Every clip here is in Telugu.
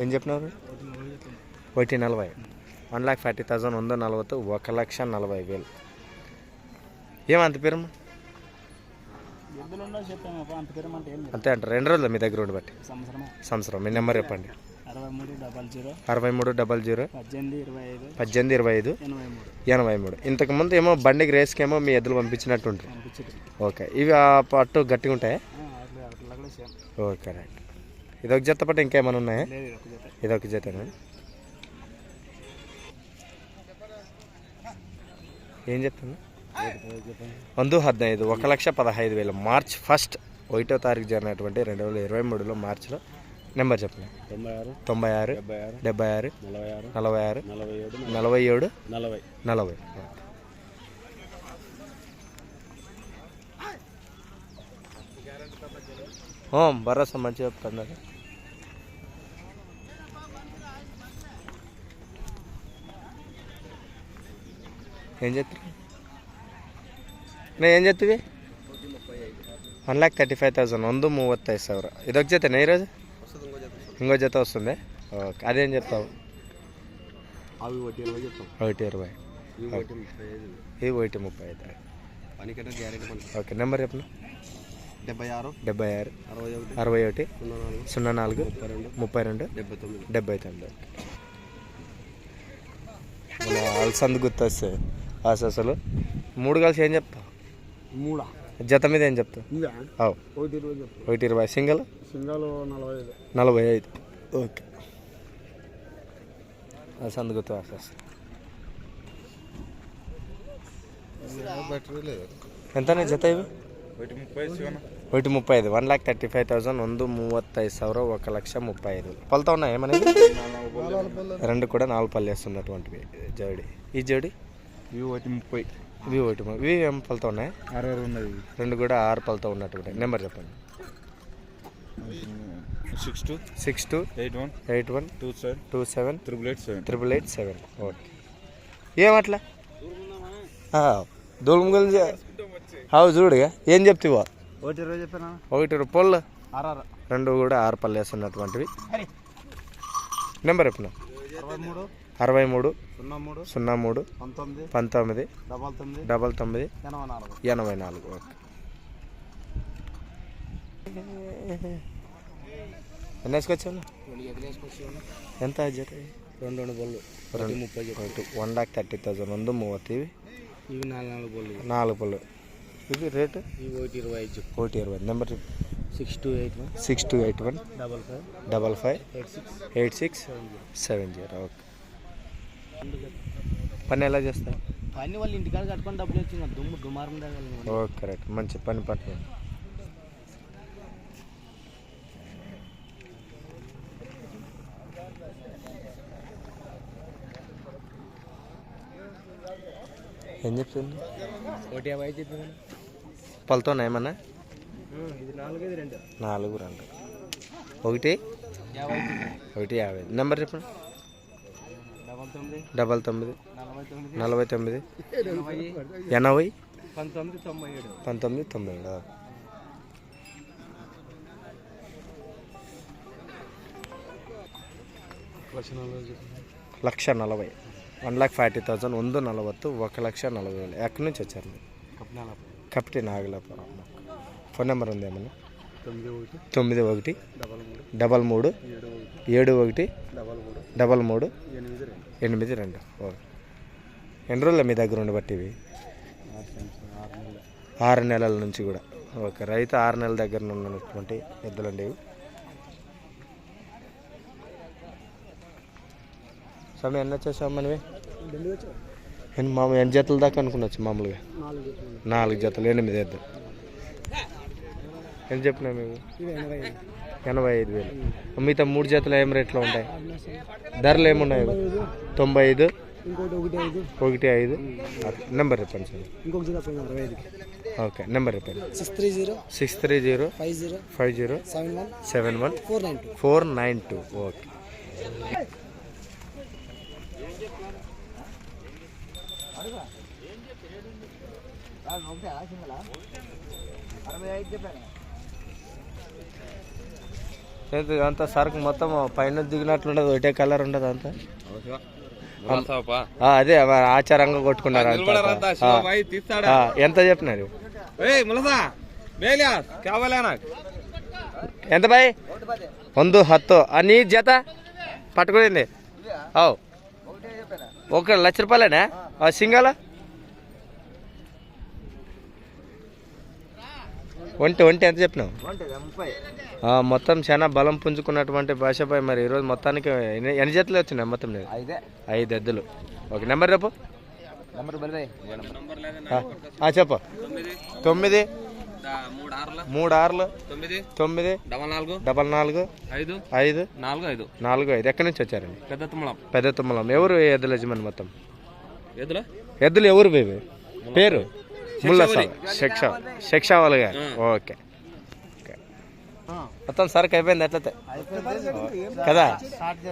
ఏం చెప్పినారు? ఒకటి నలభై. వన్ ల్యాక్ ఫార్టీ థౌసండ్ వంద నలభై ఒక లక్ష నలభై వేలు. ఏమంత పేరమ్మా అంత పేరు అంతే అంటారు. రెండు రోజులు మీ దగ్గర ఉండి బట్టి. సంవత్సరమే సంవత్సరం. మీ నెంబర్ చెప్పండి. అరవై మూడు డబల్ జీరో పద్దెనిమిది ఇరవై ఐదు. ఎనభై మూడు. ఎనభై మూడు. ఇంతకుముందు ఏమో బండికి రేస్కేమో మీ ఎద్దులు పంపించినట్టు పంపించదు ఓకే. ఇవి ఆ పట్టు గట్టిగా ఉంటాయా? Okay right. ఇదొక జత పట్టు ఇంకేమైనా ఉన్నాయా? ఇదొక జతనా? ఏం చెప్తున్నా వంద హద్నైదు ఒక లక్ష పదహైదు వేలు. మార్చ్ ఫస్ట్ ఒకటో తారీఖు జరిగినటువంటి రెండు వేల ఇరవై మూడులో మార్చిలో నెంబర్ చెప్పండి. తొంభై ఆరు తొంభై ఆరు డెబ్బై ఆరు నలభై ఆరు నలభై ఏడు నలభై. నలభై నలభై ఓ భరోసా మంచిగా చెప్తున్నారు ఏం చెప్తారు నేను ఏం చెప్తివి one lakh thirty five thousand ಒಂದು ಮೂವತ್ತೈದು ಸಾವಿರ ಇದೊಕ್ಕೆ ಜೊತೆನೇ ఈరోజు ఇంకో జత వస్తుంది ఓకే అదేం చెప్తావు అవి ఒకటి ఇరవై చెప్తాం ఒకటి ఇరవై ఇవి ఒకటి ముప్పై ఐదు ఇది ఒకటి ముప్పై ఐదు పనికైనా గ్యారెంటీ మనకి ఓకే నెంబర్ చెప్పను డెబ్బై ఆరు. డెబ్బై ఆరు. అరవై ఒకటి. అరవై ఒకటి. సున్నా నాలుగు. సున్నా నాలుగు. ముప్పై ముప్పై రెండు. డెబ్బై తొమ్మిది. డెబ్బై తొమ్మిది. మన అలసంద గుర్తొస్తే అసలు మూడు కలిసి ఏం చెప్తావు? మూడా? జత మీద ఏం చెప్తాం ఒకటి ఇరవై సింగల్? సింగాలు నలభై ఐదు. నలభై ఐదు. ఓకే. అలసంద గుర్తు అసలు బ్యాటరీ లేదు. ఎంత జత ఇవి? ఒకటి ముప్పై శివన ఒకటి ముప్పై ఐదు one lakh thirty five thousand ಒಂದು ಮೂವತ್ತೈದು ಸಾವಿರ ఒక లక్ష ముప్పై ఐదు పలుతా ఉన్నాయి ఏమనేది రెండు కూడా నాలుగు పళ్ళు వేస్తున్నటువంటివి జోడి ఈ జోడి ఇవి ఒకటి ముప్పై ఇవి ఒకటి ము- ఇవి ఏం పలుతా ఉన్నాయి అరవై ఉన్నది రెండు కూడా ఆరు పలుతా ఉన్నటువంటి నెంబర్ చెప్పండి six two six two eight one eight one two seven two seven triple eight seven triple eight seven okay ఏమట్లా దూరం గురించి అవు చూడుగా ఏం చెప్తివో? ఒకటి ఒకటి పళ్ళు. రెండు కూడా ఆరు పళ్ళు వేస్తున్నటువంటివి. నెంబర్ చెప్పిన? అరవై మూడు సున్నా మూడు పంతొమ్మిది. డబల్ తొమ్మిది. ఎనభై నాలుగు. ఓకే. ఎన్ని వేసుకొచ్చాను ఎంత రెండు రెండు బళ్ళు రెండు. ముప్పై ఒకటి వన్ లాక్ థర్టీ థౌసండ్ రెండు మూవర్ ఇవి నాలుగు నాలుగు బళ్ళు నాలుగు బళ్ళు ఇవి రేటు? ఒకటి ఇరవై ఐదు ఒకటి ఇరవై number six two eight one. Six two eight one. Double five. Double five. Eight six. Eight six. Seven zero. Okay. పని ఎలా చేస్తారు? పని వాళ్ళు ఇంటికాడ కట్టుకొని డబ్బులు వచ్చింది దుమ్ము దుమారం తగలి ఓకే కరెక్ట్ మంచి పని పట్ల ఏం చెప్తుంది? ఒకటి యాభై ఐదు చెప్పాను పళ్ళతో ఏమన్నా ఇది నాలుగు ఇది రెండు నాలుగు రెండు ఒకటి యాభై ఒకటి యాభై నెంబర్ చెప్పండి డబల్ తొమ్మిది డబల్ తొమ్మిది నలభై తొమ్మిది నలభై తొమ్మిది ఎనభై ఎనభై పంతొమ్మిది తొంభై ఏడు పంతొమ్మిది తొంభై ఏడు లక్ష నలభై వన్ ల్యాక్ ఫార్టీ థౌసండ్ ಒಂದು ನಲವತ್ತು ఒక లక్ష నలభై వేలు ఎక్కడి నుంచి వచ్చారు కపటి నాగలాపురం ఫోన్ నెంబర్ ఉంది ఏమన్నా? తొమ్మిది ఒకటి. డబల్ మూడు. ఏడు ఒకటి. డబల్ మూడు. ఎనిమిది రెండు. ఓకే ఎన్ని రోజులు మీ దగ్గర ఉండి బట్టి ఇవి ఆరు నెలలు. ఆరు నెలల నుంచి కూడా. ఓకే రైతు ఆరు నెలల దగ్గర ఉన్నటువంటి ఎద్దులండి ఇవి. సమయం ఎన్ని వచ్చేసాం మనవి? ఎన్ని మామూలు ఎన్ని జతల దాకా అనుకున్నచ్చు మామూలుగా? నాలుగు జతలు. ఎనిమిది ఎద్దు ఎంత చెప్పినా మేము? ఎనభై ఐదు. వేలు. మిగతా మూడు జతలు ఏం రేట్లో ఉంటాయి? ధరలు ఏమున్నాయి? తొంభై ఐదు. ఒకటి ఐదు. నెంబర్ చెప్పండి సార్. ఓకే నెంబర్ చెప్పండి. Six three zero. Six three zero. Five zero. Five zero. Seven one. Seven one. Four nine two. Four nine two. Okay. అరవై ఐదు చెప్పాను ఏంటి అంతా సరుకు మొత్తం పైన దిగినట్లు ఉండదు ఒకటే కలర్ ఉండదు అంతా ఆ, అదే మరి ఆచారంగా కొట్టుకున్నారు అంతా. ఆ, ఆ, ఎంత చెప్పినారు ఎంత బాయ్ ಒಂದು ಹತ್ತು ಆ, నీ జత పట్టుకునింది అవు ఒక లక్ష రూపాయలేనా ఒంటి ఒంటి ఎంత చెప్పినావు? ఆ, మొత్తం చాలా బలం పుంజుకున్నటువంటి భాషపై మరి ఈరోజు మొత్తానికి ఎన్ని జతలు వచ్చినాయి మొత్తం నీకు? ఐదే. ఐదు ఎద్దులు. ఓకే నెంబర్ రేపు చెప్పు. తొమ్మిది. మూడు ఆరుల. మూడు ఆరులు. తొమ్మిది. డబల్ నాలుగు. డబల్ నాలుగు. ఐదు. ఐదు. నాలుగు ఐదు. నాలుగు ఐదు. ఎక్కడి నుంచి వచ్చారండి? పెద్ద తుమ్మలం. పెద్ద తుమ్మలం. ఎవరు ఎద్దుల యజమాని మొత్తం? ఎదుల ఎద్దులు ఎవరు బేబీ? పేరు? ముల్లస్వామి శిక్ష శిక్షావళి గారు ఓకే ఓకే. మొత్తం సరుకు అయిపోయింది ఎట్లయితే కదా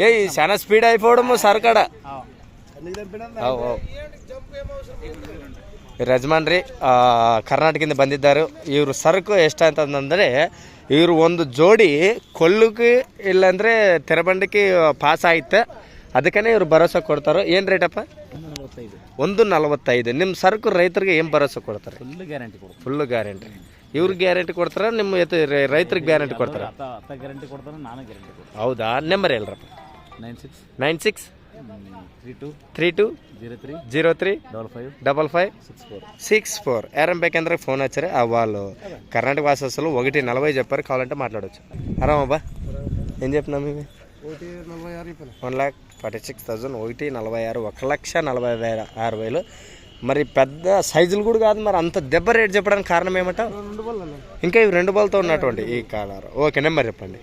ఏ ఈ చాలా స్పీడ్ అయిపోవడము సరుకాడ ಅವು ಅವು ಯಜಮಾನ್ರಿ ಆ, ಕರ್ನಾಟಕದಿಂದ ಬಂದಿದ್ದಾರೆ ಇವರು ಸರಕು ಎಷ್ಟಾಯ್ತಂದ್ರೆ ಇವರು ಒಂದು ಜೋಡಿ ಕೊಲ್ಲುಗೆ ಇಲ್ಲಾಂದ್ರೆ ತೆರಬಂಡಿಗೆ ಪಾಸ್ ಆಯ್ತು ಅದಕ್ಕೇ ಇವ್ರು ಭರೋಸೆ ಕೊಡ್ತಾರೆ ಏನು ರೇಟಪ್ಪ ನಲವತ್ತೈದು ಒಂದು ನಲವತ್ತೈದು ನಿಮ್ಮ ಸರಕು ರೈತರಿಗೆ ಏನು ಭರೋಸೆ ಕೊಡ್ತಾರೆ ಫುಲ್ ಗ್ಯಾರಂಟಿ ಕೊಡು ಫುಲ್ ಗ್ಯಾರಂಟಿ ಇವ್ರಿಗೆ ಗ್ಯಾರಂಟಿ ಕೊಡ್ತಾರ ನಿಮ್ಮ ಎತ್ತು ರೈತರಿಗೆ ಗ್ಯಾರಂಟಿ ಕೊಡ್ತಾರೆ ಅತ್ತ ಅತ್ತ ಗ್ಯಾರಂಟಿ ಕೊಡ್ತಾನೆ ನಾನು ಗ್ಯಾರಂಟಿ ಕೊಡ್ತೀನಿ ಹೌದಾ number ಹೇಳ್ರಪ್ಪ nine six nine six three two three two zero three zero three double five double five six four six four ఎరం బేకేంద్ర phone వచ్చారు ఆ వాళ్ళు కర్ణాటక వాసస్సులు ఒకటి నలభై చెప్పారు కావాలంటే మాట్లాడవచ్చు అరామబ్బా ఏం చెప్పినా మేము one lakh forty six thousand ఒకటి నలభై ఆరు ఒక లక్ష నలభై వేల ఆరు వేలు. మరి పెద్ద సైజులు కూడా కాదు మరి అంత దెబ్బ రేట్ చెప్పడానికి కారణం ఏమంట ఇంకా ఇవి రెండు బాల్తో ఉన్నటువంటి ఈ కాలర్. ఓకే నెంబర్ చెప్పండి.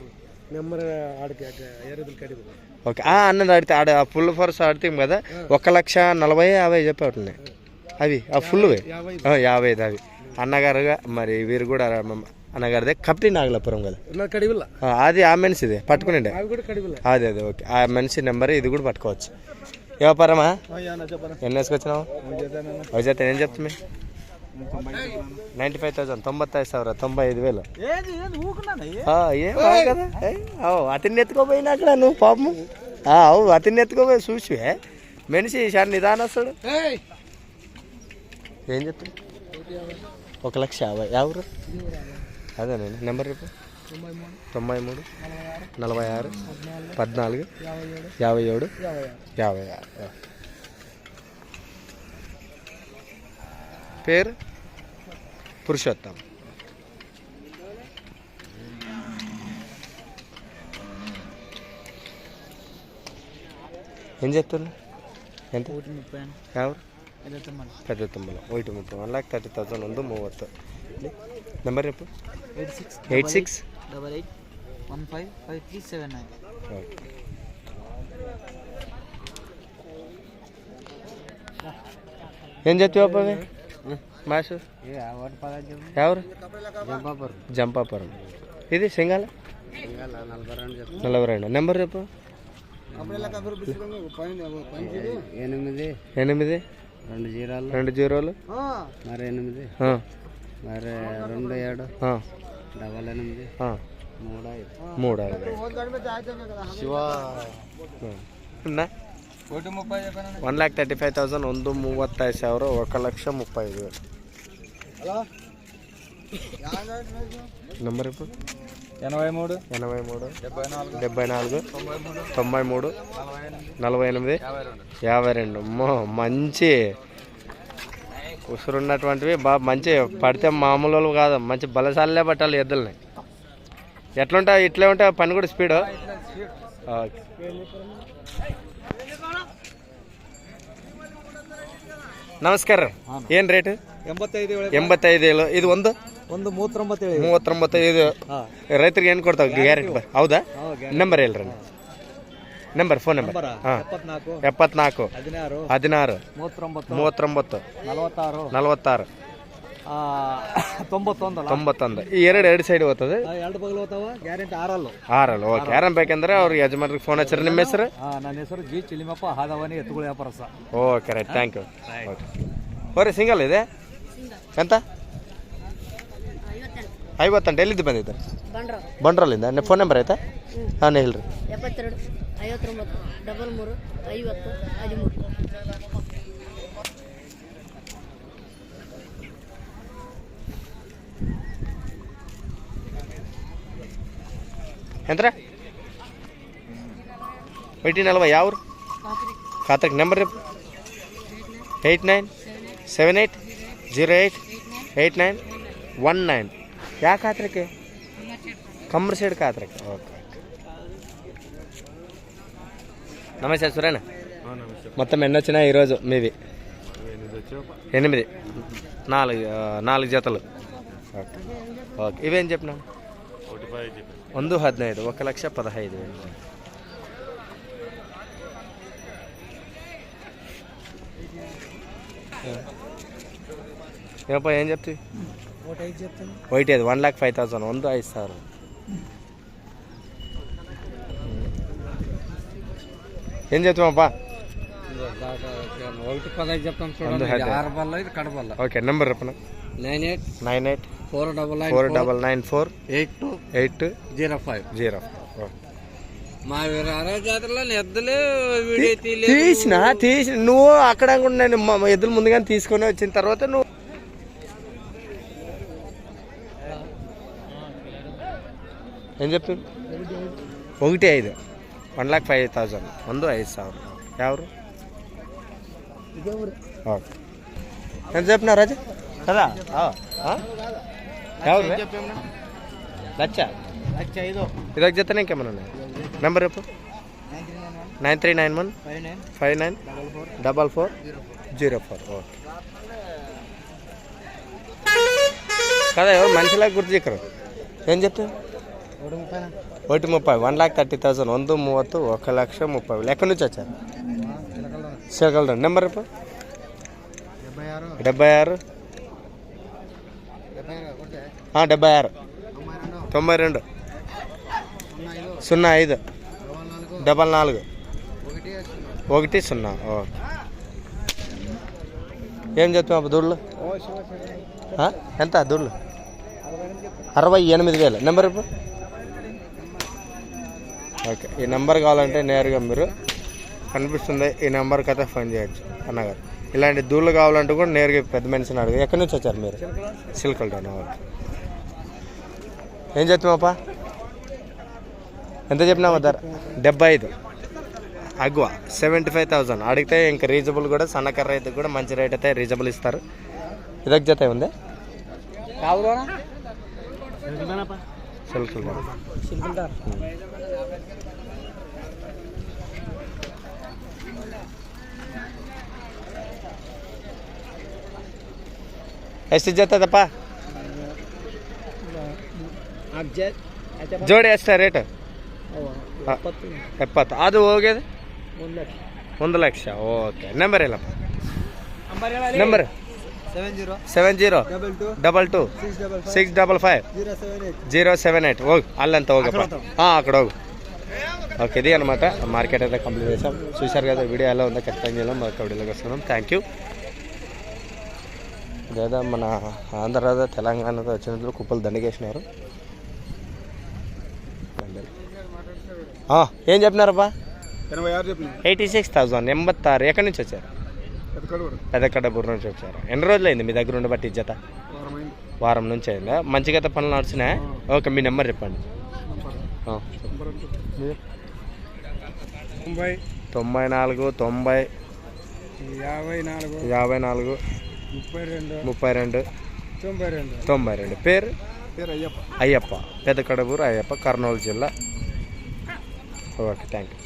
ఓకే ఆ అన్నది ఆడితే ఆడ ఫుల్ ఫోర్స్ ఆడితే కదా ఒక లక్ష నలభై యాభై చెప్పేవాటిని అవి ఆ ఫుల్వే ఆ, యాభై అవి. అన్నగారుగా మరి వీరు కూడా మ- అన్నగారిదే కప్టి నాగలాపురం కదా నా కడివిల్ల ఆ, అది ఆ మనిషిదే పట్టుకునిండే అవి కూడా కడివిల్ల అదే అదే ఓకే ఆ మనిషి నెంబర్ ఇది కూడా పట్టుకోవచ్చు వ్యాపారమా చెప్పరా ఎన్ని వేసుకొచ్చినావు ఒక జత ఏం చెప్తుంది నైంటీ ఫైవ్ థౌసండ్ తొంభై ಸಾವಿರ తొంభై ఐదు వేలు ఏది ఏది ఊకున్నాను ఆ, ఏం బాగా కదా ఏ, అవు అతన్ని ఎత్తుకోపోయినా అక్కడ నువ్వు పాపము ఆ, అవు అతన్ని ఎత్తుకోపోయి చూసివే మనిషి చాలా నిదానస్తుడు ఏం చెప్తాడు ఒక లక్ష యాభై ఎవరు అదే నేను నెంబర్ రేపు తొంభై మూడు నలభై ఆరు పద్నాలుగు యాభై ఏడు యాభై ఆరు ఓకే. పేరు పురుషోత్తం ఏం చెప్తున్నా ఎంత ఒకటి ముప్పై ఎవరు ಐದು ತಮ್ಮಲ್ಲ పెద్ద తుమ్మల ఒకటి ముప్పై వన్ ల్యాక్ ತರ್ಟಿ ತೌಸಂಡ್ ಒಂದು ಮೂವತ್ತು నెంబర్ చెప్పు. Eight six eight six double eight one five five three seven nine ఏం చెప్తావు అవి మాస్ ఎవరు? జంపాపురం. జంపాపురం ఇది సింగాల? నలభై రెండు. నెంబర్ చెప్పు. ఎనిమిది. ఎనిమిది? రెండు జీరోలు. రెండు జీరోలు? మరి ఎనిమిది మరి రెండు ఏడు ఆ, డబల్ ఎనిమిది ఆ. మూడు ఐదు మూడు ఐదు ಶಿವ ఉందా ಕೋಟಿ ಮುಪ್ಪಾಯಿ చెప్పాను one lakh thirty five thousand ಒಂದು ಮೂವತ್ತೈದು ಸಾವಿರ ఒక ಲಕ್ಷ ముప్పై ఐదు వేలు నెంబర్ ఇప్పుడు ఎనభై మూడు ఎనభై మూడు డెబ్బై నాలుగు డెబ్బై నాలుగు తొంభై మూడు తొంభై మూడు నలభై ఎనిమిది నలభై ఎనిమిది యాభై రెండు యాభై రెండు అమ్మో మంచి ఉసురున్నటువంటివి బాగా మంచి పడితే మామూలు వాళ్ళు కాదు మంచి బలశాలే పట్టాలి ఎద్దుల్ని ఎట్లుంటాయి ఇట్లే ఉంటాయి పని కూడా స్పీడ్ ఓకే ನಮಸ್ಕಾರ ಏನು ರೇಟ್ ಎಂಬತ್ತೈದು ಎಂಬತ್ತೈದು ಏಳು ಇದು ಒಂದು ಒಂದು ಮೂವತ್ತೊಂಬತ್ತೇಳು ಮೂವತ್ತೊಂಬತ್ತು ಇದು ರೈತರಿಗೆ ಏನು ಕೊಡ್ತಾವೆ ಗ್ಯಾರಂಟಿ ಹೌದಾ ನಂಬರ್ ಹೇಳ್ರಿ ನಂಬರ್ ಫೋನ್ ನಂಬರ್ ಹಾಂ. ಎಪ್ಪತ್ನಾಲ್ಕು ಹದಿನಾರು ಹದಿನಾರು ಮೂವತ್ತೊಂಬತ್ತು ನಲವತ್ತಾರು ತೊಂಬತ್ತೊಂದಲ್ಲ ತೊಂಬತ್ತೊಂದು ಈ ಎರಡು ಎರಡು ಸೈಡ್ ಹೋಗ್ತದೆ ಆ, ಎರಡು ಬಗಲು ಹೋಗ್ತಾವ ಗ್ಯಾರಂಟಿ ಆರಲ್ಲು. ಆರಲ್ಲ. ಓಕೆ ಯಾರನ್ ಬೇಕಂದ್ರೆ ಅವ್ರ ಯಜಮಾನ್ರಿಗೆ ಫೋನ್ ಹಚ್ಚಿರಿ. ನಿಮ್ಮ ಹೆಸರು? ನನ್ನ ಹೆಸರು ಜಿ ಚಿಲಿಮಪ್ಪ. ಹಾದವನಿ ಎತ್ತುಗಳ ವ್ಯಾಪಾರಸ okay right thank you okay ಓರಿ ಸಿಂಗಲ್ ಇದೆ? ಎಂತ? ಐವತ್ತಂಟು. ಎಲ್ಲಿದ್ದು ಬಂದಿದ್ದಾರೆ ಬಂಡ್ರ. ಬಂಡ್ರಲ್ಲಿಂದ. ಫೋನ್ ನಂಬರ್ ಆಯ್ತಾ? ಹಾಂ ಹೇಳ್ರಿ. ಎಪ್ಪತ್ತೆರಡು. ಐವತ್ತೊಂಬತ್ತು ಡಬಲ್ ಮೂರು ಐವತ್ತು ಹದಿಮೂರು. ಎಂತ್ರ? ಏಯ್ಟೀನ್ ಅಲ್ವಾ ಯಾವ ಖಾತೆಗೆ number eight nine seven eight zero eight eight nine one nine ಯಾವ ಖಾತ್ರಕ್ಕೆ ಕಮ್ಮರ್ ಸೈಡ್ ಓಕೆ నమస్తే సురేనా మొత్తం ఎన్ని వచ్చినాయి ఈరోజు మీవి ఎనిమిది నాలుగు ఆ, నాలుగు జతలు ఓకే ఓకే ఇవేం చెప్పినా ಒಂದು ಹದಿನೈದು ఒక లక్ష పదహైదు వేలు ఏమప్పా ఏం చెప్తావి ఒకటి ఐదు చెప్తాను వైట్ అది వన్ ల్యాక్ ఫైవ్ థౌసండ్ ಒಂದು ಐದು ಸಾವಿರ ఏం చెప్తామప్పా ఒకటి పదహైదు చెప్తాను ಒಂದು చూడండి ఆరు బల్ల ఇది కడబల్ల ఓకే నెంబర్ చెప్పన? Nine eight nine eight four double nine four double nine four eight two eight zero five. Zero. మా జాతరలో ఎద్దులు వీడియో తీసిన తీసి నువ్వు అక్కడ కూడా నేను ఎద్దులు ముందుగానే తీసుకొని వచ్చిన తర్వాత నువ్వు ఏం చెప్తుంది ఒకటి ఐదు. వన్ లాక్ ఫైవ్ థౌసండ్ ముందు ఐదు ಸಾವಿರ ఎవరు ఓకే ఎంత చెప్పినా రాజా కదా ఆ, ఆ? ఎవరు లచ్చ లక్ష ఐదు ఇదొక జతనే ఇంకేమన్నా ఉన్నాయి నెంబర్ చెప్పు nine three nine one five nine five nine double four double four zero four okay కదా ఎవరు మనిషిలాగా గుర్తు చిక్కరు ఏం చెప్తావు ఒకటి ముప్పై వన్ ల్యాక్ థర్టీ థౌసండ్ వంద మూవత్తు ఒక లక్ష ముప్పై వేలు. ఎక్కడి నుంచి వచ్చారు? శ్రీకాకుళం నెంబర్ ఇప్పుడు డెబ్బై ఆరు. డెబ్బై ఆరు. తొంభై రెండు. సున్నా ఐదు. డబల్ నాలుగు. ఒకటి సున్నా ఓకే. ఏం చెప్తావు దూళ్ళు ఎంత? దూళ్ళు అరవై ఎనిమిది వేలు. నెంబర్ ఇప్పుడు ఓకే. ఈ నెంబర్ కావాలంటే నేరుగా మీరు కనిపిస్తుంది ఈ నెంబర్కి అయితే ఫోన్ చేయొచ్చు. అన్నగారు ఇలాంటి దూళ్ళు కావాలంటే కూడా నేరుగా పెద్ద మనిషిని అడుగు ఎక్కడి నుంచి వచ్చారు మీరు? సిల్కల్ టౌన్ ఓకే. ఏం చెప్తామప్పా ఎంత చెప్పినామా ధర? డెబ్బై ఐదు. అగ్వా సెవెంటీ ఫైవ్ థౌసండ్. అడిగితే ఇంకా రీజనబుల్ కూడా సన్నకర్ర అయితే కూడా మంచి రేట్ అయితే రీజనబుల్ ఇస్తారు. ఇదొక జత ఉంది ಸಲ್ಕಲ್ದಾರ್ ಸಲ್ಕಲ್ದಾರ್ ಎಷ್ಟು ಜತ್ತದಪ್ಪ ಜೋಡಿ ಎಷ್ಟ ರೇಟ್? ಎಪ್ಪತ್ತು. ಅದು ಹೋಗ್ಯದ? ಒಂದು ಲಕ್ಷ. ಓಕೆ. ನಂಬರ್ ಇಲ್ಲಪ್ಪ number. Seven zero. Double two. Six double five. Zero seven eight. Okay అల్లంతా okay అక్కడ ఓకే ఓకే ఇది అనమాట మార్కెట్ అయితే కంప్లీట్ చేసాం. చూశారు కదా వీడియో ఎలా ఉందో ఖచ్చితంగా చేయాలి మరొక వీడియోలోకి వస్తున్నాం. థ్యాంక్ యూ లేదా మన ఆంధ్ర తెలంగాణతో వచ్చినట్లు కుప్పలు దండగేసినారు ఏం చెప్పినారబ్బా? ఎయిటీ సిక్స్ థౌసండ్ ఎంబత్తారు ఎక్కడి నుంచి వచ్చారు? పెద్దకడబూరు నుంచి వచ్చారు. ఎన్ని రోజులు అయింది మీ దగ్గర ఉండబట్టి జత? వారం నుంచి అయిందా? మంచిగా అయితే పనులు నడిచినాయా? ఓకే మీ నెంబర్ చెప్పండి. ఆ. తొంభై. తొంభై నాలుగు తొంభై యాభై నాలుగు. యాభై నాలుగు ముప్పై రెండు. ముప్పై రెండు తొంభై రెండు. తొంభై రెండు. పేరు? పేరు అయ్యప్ప. అయ్యప్ప. పెద్ద కడబూరు అయ్యప్ప కర్నూలు జిల్లా. Okay thank you